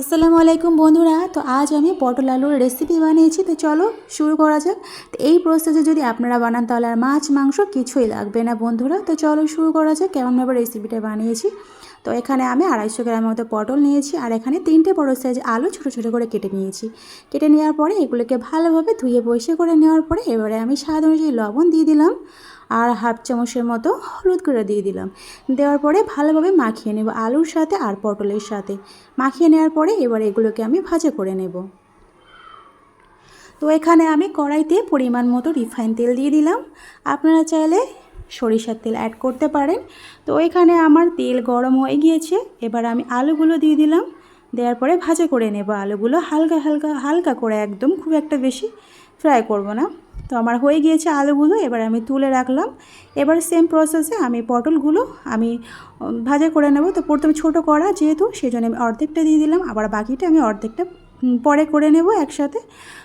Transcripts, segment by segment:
আসসালামু আলাইকুম বন্ধুরা, তো আজ আমি পটল আলুর রেসিপি বানিয়েছি, তো চলো শুরু করা যাক। তো এই প্রসেসে যদি আপনারা বানান তাহলে আর মাছ, মাংস কিছুই লাগবে না বন্ধুরা, তো চলো শুরু করা যাক কেমনভাবে রেসিপিটা বানিয়েছি। তো এখানে আমি আড়াইশো গ্রামের মতো পটল নিয়েছি, আর এখানে তিনটে বড় সাইজ আলু ছোটো ছোটো করে কেটে নিয়েছি। কেটে নেওয়ার পরে এগুলোকে ভালোভাবে ধুয়ে পরিষ্কার করে নেওয়ার পরে এবারে আমি স্বাদ অনুযায়ী লবণ দিয়ে দিলাম। আর হাফ চামচের মতো হলুদ করে দিয়ে দিলাম। দেওয়ার পরে ভালোভাবে মাখিয়ে নেব আলুর সাথে আর পটলের সাথে। মাখিয়ে নেওয়ার পরে এবার এগুলোকে আমি ভাজা করে নেব। তো এখানে আমি কড়াইতে পরিমাণ মতো রিফাইন তেল দিয়ে দিলাম। আপনারা চাইলে সরিষার তেল অ্যাড করতে পারেন। তো এখানে আমার তেল গরম হয়ে গিয়েছে। এবার আমি আলুগুলো দিয়ে দিলাম। দেওয়ার পরে ভাজা করে নেব। আলুগুলো হালকা হালকা হালকা করে একদম খুব একটা বেশি ফ্রাই করব না। তো আমার হয়ে গিয়েছে আলুগুলো, এবার আমি তুলে রাখলাম। এবার সেম প্রসেসে আমি পটলগুলো আমি ভাজা করে নেব। তো প্রথমে ছোটো করা যেহেতু সেই জন্য আমি অর্ধেকটা দিয়ে দিলাম। আবার বাকিটা আমি অর্ধেকটা পরে করে নেব একসাথে।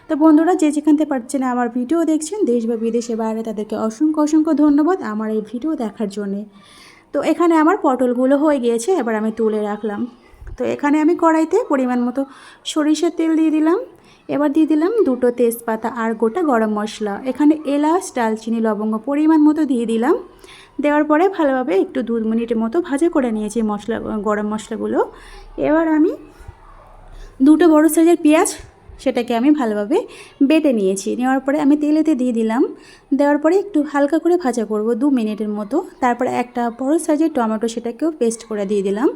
তো বন্ধুরা, যে যেখান থেকে পারছেন আমার ভিডিও দেখছেন, দেশ বা বিদেশে বাইরে, তাদেরকে অসংখ্য অসংখ্য ধন্যবাদ আমার এই ভিডিও দেখার জন্যে। তো এখানে আমার পটলগুলো হয়ে গিয়েছে, এবার আমি তুলে রাখলাম। তো এখানে আমি কড়াইতে পরিমাণ মতো সরিষার তেল দিয়ে দিলাম। এবার দিয়ে দিলাম দুটো তেজপাতা আর গোটা গরম মশলা। এখানে এলাচ, ডালচিনি, লবঙ্গ পরিমাণ মতো দিয়ে দিলাম। দেওয়ার পরে ভালোভাবে একটু দু মিনিটের মতো ভাজা করে নিয়েছি মশলা, গরম মশলাগুলো। এবার আমি দুটো বড় সাইজের পেঁয়াজ সেটাকে আমি ভালোভাবে বেটে নিয়েছি। নেওয়ার পরে আমি তেলেতে দিয়ে দিলাম। দেওয়ার পরে একটু হালকা করে ভাজা করব দু মিনিটের মতো। তারপরে একটা বড় সাইজের টমেটো সেটাকেও পেস্ট করে দিয়ে দিলাম।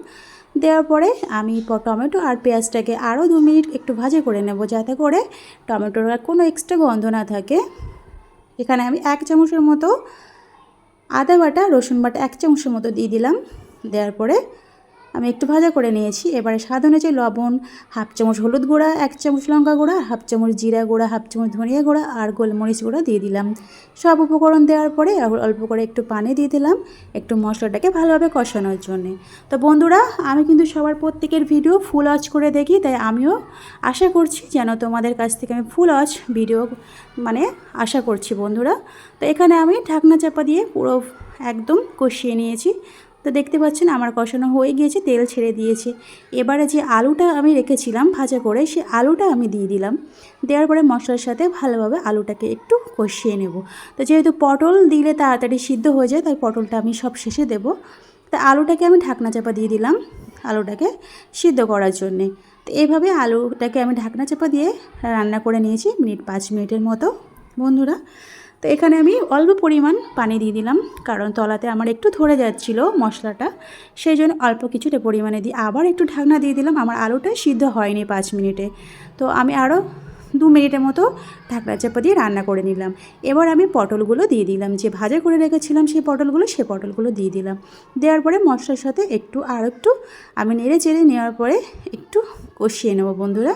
দেওয়ার পরে আমি টমেটো আর পেঁয়াজটাকে আরও দু মিনিট একটু ভাজে করে নেব যাতে করে টমেটোর আর কোনো এক্সট্রা গন্ধ না থাকে। এখানে আমি এক চামচের মতো আদা বাটা, রসুন বাটা এক চামচের মতো দিয়ে দিলাম। দেওয়ার পরে আমি একটু ভাজা করে নিয়েছি। এবারে স্বাদ অনুযায়ী লবণ, হাফ চামচ হলুদ গুঁড়া, এক চামচ লঙ্কা গুঁড়া, হাফ চামচ জিরা গুঁড়া, হাফ চামচ ধনিয়া গুঁড়া আর গোলমরিচ গুঁড়া দিয়ে দিলাম। সব উপকরণ দেওয়ার পরে অল্প করে একটু পানি দিয়ে দিলাম একটু মশলাটাকে ভালোভাবে কষানোর জন্যে। তো বন্ধুরা, আমি কিন্তু সবার প্রত্যেকের ভিডিও ফুল ওয়াচ করে দেখি, তাই আমিও আশা করছি যেন তোমাদের কাছ থেকে আমি ফুল ওয়াচ ভিডিও মানে আশা করছি বন্ধুরা। তো এখানে আমি ঢাকনা চাপা দিয়ে পুরো একদম কষিয়ে নিয়েছি। তো দেখতে পাচ্ছেন আমার কষানো হয়ে গিয়েছে, তেল ছেড়ে দিয়েছে। এবারে যে আলুটা আমি রেখেছিলাম ভাজা করে, সে আলুটা আমি দিয়ে দিলাম। দেওয়ার পরে মশলার সাথে ভালোভাবে আলুটাকে একটু কষিয়ে নেব। তো যেহেতু পটল দিলে তাড়াতাড়ি সিদ্ধ হয়ে যায়, তাই পটলটা আমি সব শেষে দেব। তা আলুটাকে আমি ঢাকনা চাপা দিয়ে দিলাম, আলুটাকে সিদ্ধ করার জন্যে। তো এইভাবে আলুটাকে আমি ঢাকনা চাপা দিয়ে রান্না করে নিয়েছি, মিনিট পাঁচ মিনিটের মতো। বন্ধুরা তো এখানে আমি অল্প পরিমাণ পানি দিয়ে দিলাম, কারণ তলাতে আমার একটু ধরে যাচ্ছিল মশলাটা। সেই জন্য অল্প কিছুটা পরিমাণে দিয়ে আবার একটু ঢাকনা দিয়ে দিলাম, আমার আলুটা সিদ্ধ হয়নি পাঁচ মিনিটে। তো আমি আরও দু মিনিটের মতো ঢাকনা চাপা দিয়ে রান্না করে নিলাম। এবার আমি পটলগুলো দিয়ে দিলাম, যে ভাজা করে রেখেছিলাম সেই পটলগুলো, সে পটলগুলো দিয়ে দিলাম। দেওয়ার পরে মশলার সাথে একটু আর একটু আমি নেড়ে চেড়ে নেওয়ার পরে একটু কষিয়ে নেব বন্ধুরা।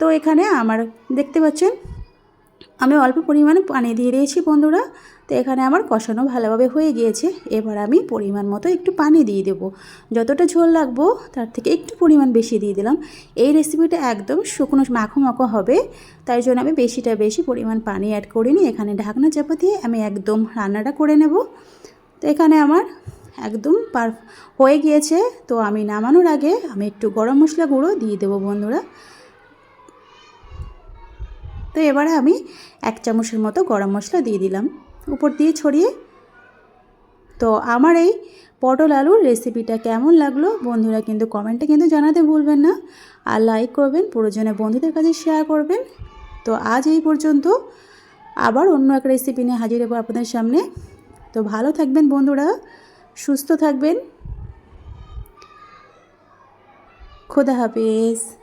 তো এখানে আমার দেখতে পাচ্ছেন আমি অল্প পরিমাণে পানি দিয়ে দিয়েছি বন্ধুরা। তো এখানে আমার কষানো ভালোভাবে হয়ে গিয়েছে। এবার আমি পরিমাণ মতো একটু পানি দিয়ে দেবো। যতটা ঝোল লাগবো, তার থেকে একটু পরিমাণ বেশি দিয়ে দিলাম। এই রেসিপিটা একদম শুকনো মাখো মাখো হবে। তাই জন্য আমি বেশিটা বেশি পরিমাণ পানি অ্যাড করিনি এখানে ঢাকনা চাপা দিয়ে আমি একদম রান্নাটা করে নেব। তো এখানে আমার একদম পার হয়ে গিয়েছে। তো আমি নামানোর আগে আমি একটু গরম মশলা গুঁড়ো দিয়ে দেবো বন্ধুরা। তো এবারে আমি এক চামচের মতো গরম মশলা দিয়ে দিলাম। উপর দিয়ে ছড়িয়ে। তো আমার এই পটল আলুর রেসিপিটা কেমন লাগল বন্ধুরা কিন্তু কমেন্টে কিন্তু জানাতে ভুলবেন না। আর লাইক করবেন প্রয়োজনে বন্ধুদের কাছে শেয়ার করবেন। তো আজ এই পর্যন্ত আবার অন্য এক রেসিপি নিয়ে হাজির হব আপনাদের সামনে। তো ভালো থাকবেন বন্ধুরা, সুস্থ থাকবেন। খোদা হাফিজ।